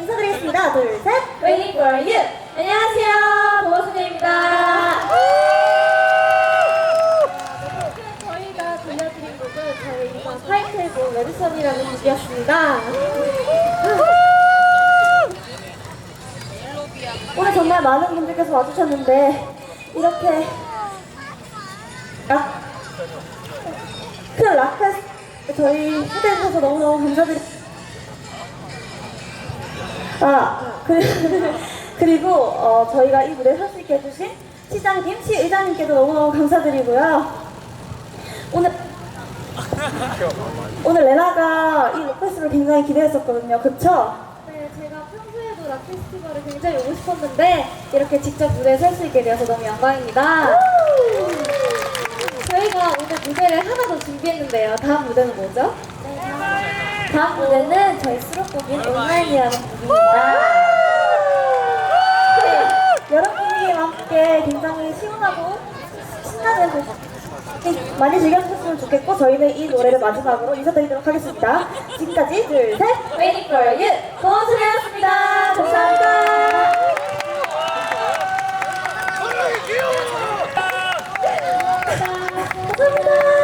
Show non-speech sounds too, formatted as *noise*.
인사드리겠습니다. 둘, 셋. Waiting for you. 안녕하세요. 보호소녀입니다. 저희가 들려드린 곡은 저희 이번 타이틀곡 레드선이라는 곡이었습니다. 오늘 정말 많은 분들께서 와주셨는데 이렇게 락, 큰 락페스트 저희 초대해 주셔서 너무너무 감사드립니다. 아, 그, *laughs* 그리고 어, 저희가 이 무대에 설 수 있게 해주신 시장님, 시 의장님께도 너무너무 감사드리고요. 오늘 오늘 레나가 이 락페스트를 굉장히 기대했었거든요. 그쵸? 네, 제가 평소에도 락 페스티벌을 굉장히 오고 싶었는데 이렇게 직접 무대에 설 수 있게 되어서 너무 영광입니다. 저희가 오늘 무대를 하나 더 준비했는데요. 다음 무대는 뭐죠? 다음 무대는 저희 수록곡인 온라인이라는 곡입니다. 네, 여러분과 함께 굉장히 시원하고 신나는 곡 네, 많이 즐겨주셨으면 좋겠고 저희는 이 노래를 마지막으로 인사드리도록 하겠습니다. 지금까지 둘, 셋! For you. 고맙습니다. 감사합니다. 감사합니다.